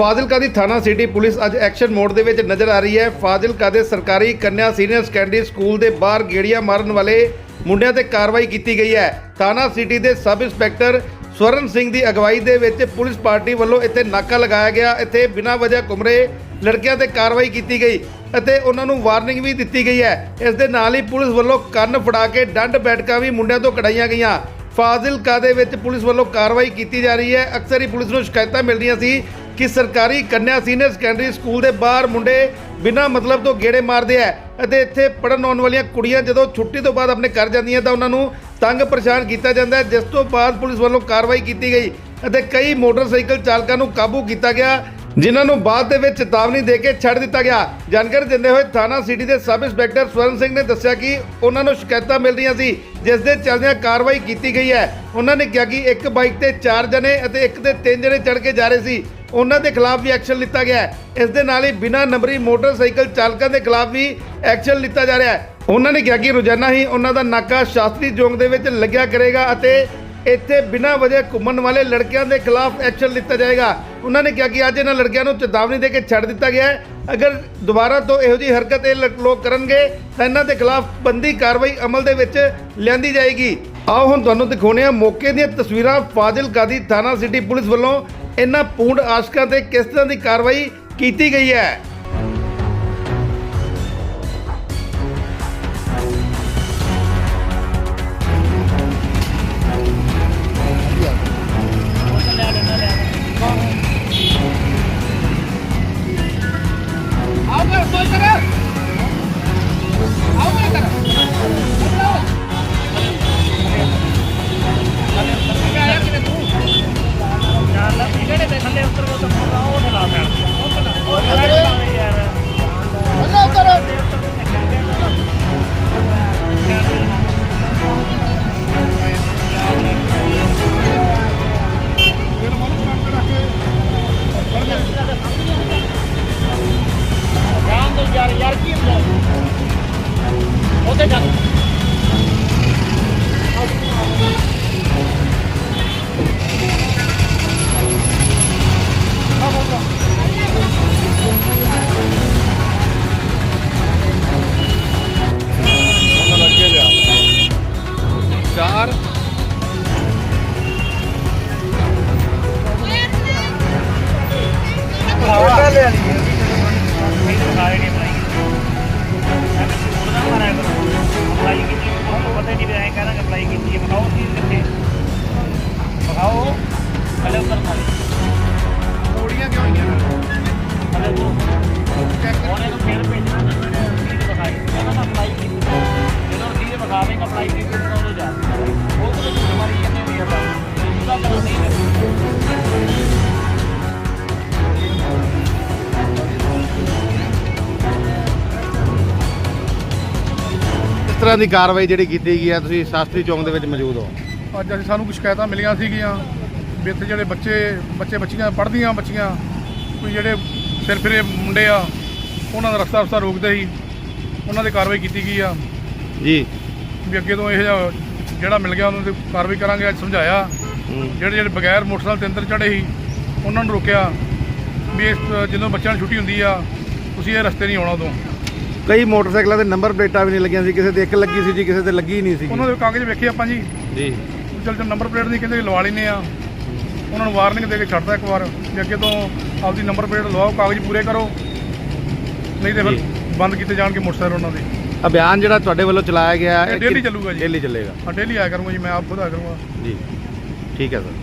ਫਾਜ਼ਿਲਕਾ ਦੀ ਥਾਣਾ city police ਅੱਜ ਐਕਸ਼ਨ ਮੋਡ ਦੇ ਵਿੱਚ ਨਜ਼ਰ ਆ ਰਹੀ ਹੈ। ਫਾਜ਼ਿਲਕਾ ਦੇ ਸਰਕਾਰੀ ਕੰਨਿਆ ਸੀਨੀਅਰ ਸੈਕੰਡਰੀ ਸਕੂਲ ਦੇ ਬਾਹਰ ਗੇੜੀਆਂ ਮਾਰਨ ਵਾਲੇ ਮੁੰਡਿਆਂ ਤੇ ਕਾਰਵਾਈ ਕੀਤੀ ਗਈ ਹੈ। ਥਾਣਾ ਸਿਟੀ ਦੇ ਸਬ ਇੰਸਪੈਕਟਰ ਸਵਰਨ ਸਿੰਘ ਦੀ ਅਗਵਾਈ ਦੇ ਵਿੱਚ ਪੁਲਿਸ ਪਾਰਟੀ ਵੱਲੋਂ ਇੱਥੇ ਨਾਕਾ ਲਗਾਇਆ ਗਿਆ। ਇੱਥੇ ਬਿਨਾਂ ਵਜ੍ਹਾ ਘੁੰਮਰੇ ਲੜਕਿਆਂ ਤੇ ਕਾਰਵਾਈ ਕੀਤੀ ਗਈ ਅਤੇ ਉਹਨਾਂ ਨੂੰ ਵਾਰਨਿੰਗ ਵੀ ਦਿੱਤੀ ਗਈ ਹੈ। ਇਸ ਦੇ ਨਾਲ ਹੀ ਪੁਲਿਸ ਵੱਲੋਂ ਕੰਨ ਫੜਾ ਕੇ ਡੰਡ ਬੈਠਕਾਂ ਵੀ ਮੁੰਡਿਆਂ ਤੋਂ ਕਢਾਈਆਂ ਗਈਆਂ। ਫਾਜ਼ਿਲਕਾ ਦੇ ਵਿੱਚ ਪੁਲਿਸ ਵੱਲੋਂ ਕਾਰਵਾਈ ਕੀਤੀ ਜਾ ਰਹੀ ਹੈ। ਅਕਸਰ ਹੀ ਪੁਲਿਸ ਨੂੰ ਸ਼ਿਕਾਇਤਾਂ ਮਿਲਦੀਆਂ ਸੀ ਕਿ ਸਰਕਾਰੀ ਕੰਨਿਆ ਸੀਨੀਅਰ ਸੈਕੰਡਰੀ ਸਕੂਲ ਦੇ ਬਾਹਰ ਮੁੰਡੇ ਬਿਨਾਂ ਮਤਲਬ ਤੋਂ ਗੇੜੇ ਮਾਰਦੇ ਆ ਅਤੇ ਇੱਥੇ ਪੜਨ ਆਉਣ ਵਾਲੀਆਂ ਕੁੜੀਆਂ ਜਦੋਂ ਛੁੱਟੀ ਤੋਂ ਬਾਅਦ ਆਪਣੇ ਘਰ ਜਾਂਦੀਆਂ ਤਾਂ ਉਹਨਾਂ ਨੂੰ ਤੰਗ ਪਰੇਸ਼ਾਨ ਕੀਤਾ ਜਾਂਦਾ ਜਿਸ ਤੋਂ ਬਾਅਦ ਪੁਲਿਸ ਵੱਲੋਂ ਕਾਰਵਾਈ ਕੀਤੀ ਗਈ ਅਤੇ ਕਈ ਮੋਟਰਸਾਈਕਲ ਚਾਲਕਾਂ ਨੂੰ ਕਾਬੂ ਕੀਤਾ ਗਿਆ, ਜਿਨ੍ਹਾਂ ਨੂੰ ਬਾਅਦ ਦੇ ਵਿੱਚ ਚੇਤਾਵਨੀ ਦੇ ਕੇ ਛੱਡ ਦਿੱਤਾ ਗਿਆ। ਜਾਣਕਾਰੀ ਦਿੰਦੇ ਹੋਏ ਥਾਣਾ ਸਿਟੀ ਦੇ ਸਬ ਇੰਸਪੈਕਟਰ ਸਵਰਨ ਸਿੰਘ ਨੇ ਦੱਸਿਆ ਕਿ ਉਹਨਾਂ ਨੂੰ ਸ਼ਿਕਾਇਤਾਂ ਮਿਲ ਰਹੀਆਂ ਸੀ, ਜਿਸ ਦੇ ਚੱਲਦਿਆਂ ਕਾਰਵਾਈ ਕੀਤੀ ਗਈ ਹੈ। ਉਹਨਾਂ ਨੇ ਕਿਹਾ ਕਿ ਇੱਕ ਬਾਈਕ ਤੇ 4 ਜਣੇ ਅਤੇ ਇੱਕ ਤੇ 3 ਜਣੇ ਚੜ ਕੇ ਜਾ ਰਹੇ ਸੀ। ਉਹਨਾਂ ਦੇ ਖਿਲਾਫ ਵੀ ਐਕਸ਼ਨ ਲਿੱਤਾ ਗਿਆ ਹੈ। ਇਸ ਦੇ ਨਾਲ ਹੀ ਬਿਨਾਂ ਨੰਬਰੀ ਮੋਟਰਸਾਈਕਲ ਚਾਲਕਾਂ ਦੇ ਖਿਲਾਫ ਵੀ ਐਕਸ਼ਨ ਲਿੱਤਾ ਜਾ ਰਿਹਾ ਹੈ। ਉਹਨਾਂ ਨੇ ਕਿਹਾ ਕਿ ਰੋਜ਼ਾਨਾ ਹੀ ਉਹਨਾਂ ਦਾ ਨਾਕਾ ਸ਼ਾਸਤਰੀ ਚੌਂਕ ਦੇ ਵਿੱਚ ਲੱਗਿਆ ਕਰੇਗਾ ਅਤੇ ਇੱਥੇ ਬਿਨਾਂ ਵਜ੍ਹਾ ਘੁੰਮਣ ਵਾਲੇ ਲੜਕਿਆਂ ਦੇ ਖਿਲਾਫ ਐਕਸ਼ਨ ਲਿੱਤਾ ਜਾਏਗਾ। ਉਹਨਾਂ ਨੇ ਕਿਹਾ ਕਿ ਅੱਜ ਇਹਨਾਂ ਲੜਕਿਆਂ ਨੂੰ ਚੇਤਾਵਨੀ ਦੇ ਕੇ ਛੱਡ ਦਿੱਤਾ ਗਿਆ ਹੈ। ਅਗਰ ਦੁਬਾਰਾ ਤੋਂ ਇਹੋ ਜਿਹੀ ਹਰਕਤ ਇਹ ਲ- ਲੋਕ ਕਰਨਗੇ, ਤਾਂ ਇਹਨਾਂ ਦੇ ਖਿਲਾਫ ਬੰਦੀ ਕਾਰਵਾਈ ਅਮਲ ਦੇ ਵਿੱਚ ਲਿਆਂਦੀ ਜਾਏਗੀ। ਆਓ ਹੁਣ ਤੁਹਾਨੂੰ ਦਿਖਾਉਣੇ ਆ ਮੌਕੇ ਦੀਆਂ ਤਸਵੀਰਾਂ ਫਾਜ਼ਿਲਕਾ ਦੀ ਥਾਣਾ ਸਿਟੀ ਪੁਲਿਸ ਵੱਲੋਂ ਇਹਨਾਂ ਪੂੰਡ ਆਸ਼ਕਾਂ ਤੇ ਕਿਸ ਤਰ੍ਹਾਂ ਦੀ ਕਾਰਵਾਈ ਕੀਤੀ ਗਈ ਹੈ? ਯਾਰ ਯਾਰ ਕੀ ਹੁੰਦਾ? ਉਹਦੇ ਜਾ। ਇਸ ਤਰ੍ਹਾਂ ਦੀ ਕਾਰਵਾਈ ਜਿਹੜੀ ਕੀਤੀ ਗਈ ਹੈ? ਤੁਸੀਂ ਸ਼ਾਸਤਰੀ ਚੌਂਕ ਦੇ ਵਿੱਚ ਮੌਜੂਦ ਹੋ। ਅੱਜ ਅਸੀਂ ਸਾਨੂੰ ਕੁਝ ਸ਼ਿਕਾਇਤਾਂ ਮਿਲੀਆਂ ਸੀਗੀਆਂ। ਵੀ ਇੱਥੇ ਜਿਹੜੇ ਬੱਚੇ ਬੱਚੇ ਬੱਚੀਆਂ ਪੜ੍ਹਦੀਆਂ ਬੱਚੀਆਂ ਕੋਈ ਜਿਹੜੇ ਸਿਰ ਫਿਰੇ ਮੁੰਡੇ ਆ ਉਹਨਾਂ ਦਾ ਰਸਤਾ ਰਸਤਾ ਰੋਕਦੇ ਸੀ। ਉਹਨਾਂ ਤੇ ਕਾਰਵਾਈ ਕੀਤੀ ਗਈ ਆ। ਜੀ। ਵੀ ਅੱਗੇ ਤੋਂ ਇਹ ਜਿਹਾ ਜਿਹੜਾ ਮਿਲ ਗਿਆ ਉਹਨਾਂ ਤੇ ਕਾਰਵਾਈ ਕਰਾਂਗੇ ਅੱਜ ਸਮਝਾਇਆ। ਜਿਹੜੇ ਜਿਹੜੇ ਬਗੈਰ ਮੋਟਰਸਾਈਕਲ ਤੇ ਅੰਦਰ ਚੜੇ ਸੀ ਉਹਨਾਂ ਨੂੰ ਰੋਕਿਆ ਵੀ ਇਸ ਜਦੋਂ ਬੱਚਿਆਂ ਨੂੰ ਛੁੱਟੀ ਹੁੰਦੀ ਆ ਤੁਸੀਂ ਇਹ ਰਸਤੇ ਨਹੀਂ ਆਉਣਾ ਉਦੋਂ। ਕਈ ਮੋਟਰਸਾਈਕਲਾਂ ਦੇ ਨੰਬਰ ਪਲੇਟਾਂ ਵੀ ਨਹੀਂ ਲੱਗੀਆਂ ਸੀ ਕਿਸੇ ਤੇ ਇੱਕ ਲੱਗੀ ਸੀ ਜੀ ਕਿਸੇ ਤੇ ਲੱਗੀ ਨਹੀਂ ਸੀ ਉਹਨਾਂ ਦੇ ਕਾਗਜ਼ ਵੇਖੇ ਆਪਾਂ ਜੀ। ਜੀ। ਚਲ ਚਲ ਨੰਬਰ ਪਲੇਟ ਨਹੀਂ ਕਹਿੰਦੇ ਲਵਾ ਲੈਨੇ ਆ। ਉਹਨਾਂ ਨੂੰ ਵਾਰਨਿੰਗ ਦੇ ਕੇ ਛੱਡਦਾ ਇੱਕ ਵਾਰ ਵੀ ਅੱਗੇ ਤੋਂ ਆਪਦੀ ਨੰਬਰ ਪਲੇਟ ਲਵਾਓ ਕਾਗਜ਼ ਪੂਰੇ ਕਰੋ। ਨਹੀਂ ਤੇ ਫਿਰ ਜੀ। ਬੰਦ ਕੀਤੇ ਜਾਣਗੇ ਮੋਟਰਸਾਈਕਲ ਉਹਨਾਂ ਦੇ। ਅਭਿਆਨ ਜਿਹੜਾ ਤੁਹਾਡੇ ਵੱਲੋਂ ਚਲਾਇਆ ਗਿਆ ਇਹ daily ਚੱਲੂਗਾ ਜੀ। ਡੇਲੀ ਚੱਲੇਗਾ। ਹਾਂ ਡੇਲੀ ਆਇਆ ਕਰੂੰਗਾ ਜੀ ਮੈਂ ਆਪ ਖੁਦ ਆਇਆ ਕਰੂੰਗਾ। ਜੀ। ਠੀਕ ਹੈ ਸਰ।